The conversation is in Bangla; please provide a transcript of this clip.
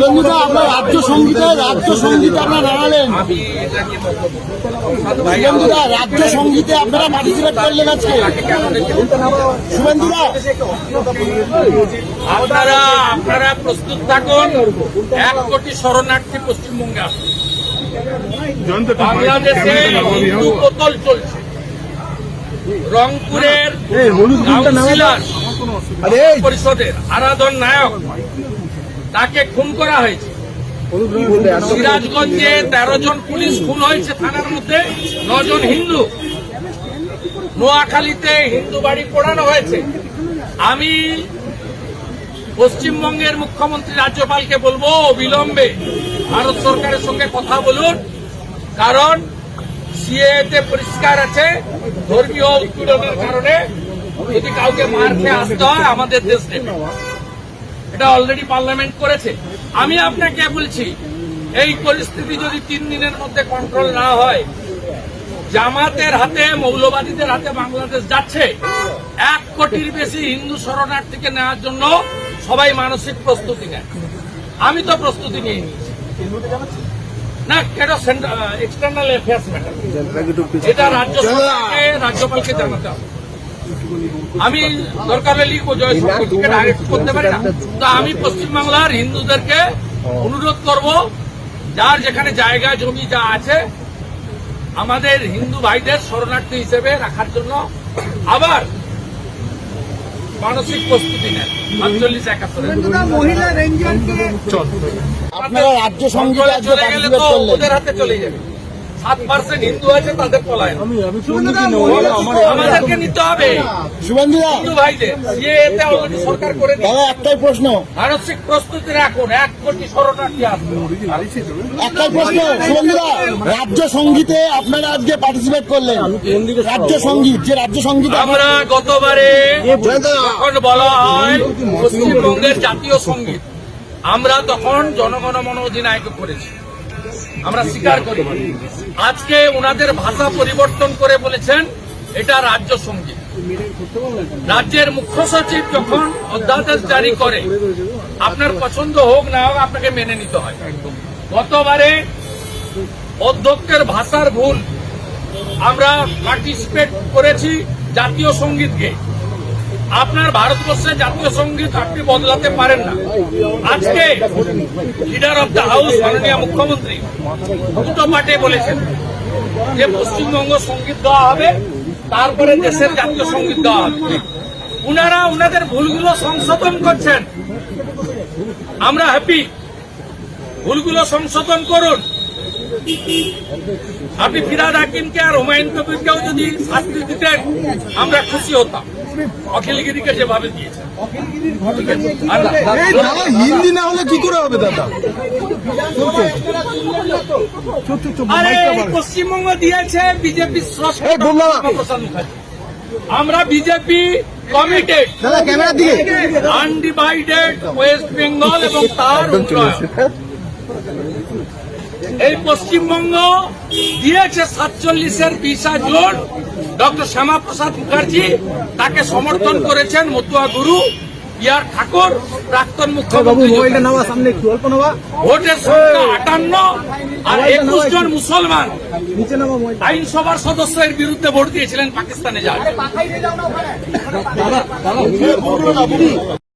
বন্ধুরা আপনার রাজ্য সঙ্গীতে রাজ্য সঙ্গীতে আপনারা দাঁড়ালেন। রাজ্য সঙ্গীতে আপনারা পার্টিসিপেট করলেন আজকে? শুভেন্দুরা আপনারা আপনারা প্রস্তুত থাকুন। এক কোটি শরণার্থী পশ্চিমবঙ্গে বাংলাদেশে হিন্দু কোতল চলছে। রংপুরের পরিষদের আরাধন নায়ক তাকে খুন করা হয়েছে। সিরাজগঞ্জে তেরো জন পুলিশ খুন হয়েছে থানার মধ্যে নজন হিন্দু। নোয়াখালীতে হিন্দু বাড়ি পোড়ানো হয়েছে। আমি পশ্চিমবঙ্গের মুখ্যমন্ত্রী রাজ্যপালকে বলব, অবিলম্বে ভারত সরকারের সঙ্গে কথা বলুন। কারণ সিএতে পরিষ্কার আছে, ধর্মীয় উৎপীড়নের কারণে যদি কাউকে মার খেয়ে আসতে হয়, আমাদের দেশ নেবে। এটা অলরেডি পার্লামেন্ট করেছে। আমি আপনাকে বলছি এই পরিস্থিতি যদি তিন দিনের মধ্যে কন্ট্রোল না হয় জামাতের হাতে মৌলবাদীদের হাতে বাংলাদেশ যাচ্ছে এক কোটির বেশি হিন্দু শরণার্থীকে নেওয়ার জন্য সবাই মানসিক প্রস্তুতি নেয়। আমি তো প্রস্তুতি নিয়ে নিয়েছি। না কেন এক্সটার্নাল অ্যাফেয়ার্স ম্যাটার এটা রাজ্য সরকারকে রাজ্যপালকে জানাতে হবে। আমি দরকার হলে লিখব জয় শঙ্করকে ডাইরেক্ট করতে পারি না। তো আমি পশ্চিমবাংলার হিন্দুদেরকে অনুরোধ করব যার যেখানে জায়গা জমি যা আছে আমাদের হিন্দু ভাইদের শরণার্থী হিসেবে রাখার জন্য আবার মানসিক প্রস্তুতি নেন। আটচল্লিশ একাত্তরে আপনারা রাজ্য সঙ্গীতে চলে গেলে তো ওদের হাতে চলে যাবে। সাত পার্সেন্ট হিন্দু আছে তাদের পলায় আমাদেরকে নিতে হবে। হিন্দু ভাইদের। অলরেডি সরকার করে একটাই প্রশ্ন। মানসিক প্রস্তুতি রাখুন এক কোটি শরণার্থী আসবে। একটাই প্রশ্ন শুভেন্দুরা রাজ্য সঙ্গীতে আপনারা আজকে পার্টিসিপেট করলেন। রাজ্য সংগীত যে রাজ্য সংগীত আমরা গতবারে যখন বলা হয় পশ্চিমবঙ্গের জাতীয় সংগীত আমরা তখন জনগণ মন অধিনায়ক করেছি। আমরা স্বীকার করি। আজকে ওনাদের ভাষা পরিবর্তন করে বলেছেন, এটা রাজ্য সংগীত। রাজ্যের মুখ্য সচিব যখন অধ্যাদেশ জারি করে, আপনার পছন্দ হোক না হোক, আপনাকে মেনে নিতে হয়। গতবারে অধ্যক্ষের ভাষার ভুল আমরা পার্টিসিপেট করেছি জাতীয় সঙ্গীতকে। আপনার ভারতবর্ষে জাতীয় সংগীত আপনি বদলাতে পারেন না। আজকে লিডার অব দ্য হাউস মাননীয় মুখ্যমন্ত্রী, দুটো পার্টি বলেছেন যে পশ্চিমবঙ্গ সংগীত দেওয়া হবে, তারপরে দেশের জাতীয় সংগীত দেওয়া হবে। উনারা উনাদের ভুলগুলো সংশোধন করছেন। আমরা হ্যাপি ভুলগুলো সংশোধন করুন। আপনি ফিরাদ হাকিমকে আর হুমায়ুন কবিরকেও যদি শাস্তি দিতেন, আমরা খুশি হতাম। যেভাবে হিন্দি না হলে কি করে হবে দাদা? পশ্চিমবঙ্গ দিয়েছে বিজেপি। আমরা BJP committed undivided west Bengal এবং তার এই পশ্চিমবঙ্গ দিয়েছে সাতচল্লিশের বিশা জুন ডক্টর শ্যামাপ্রসাদ মুখার্জি তাকে সমর্থন করেছেন মতুয়া গুরু ইয়ার ঠাকুর প্রাক্তন মুখ্যমন্ত্রী ভোটের সংখ্যা আটান্ন আর একুশ জন মুসলমান। আইনসভার সদস্যের বিরুদ্ধে ভোট দিয়েছিলেন পাকিস্তানে যায়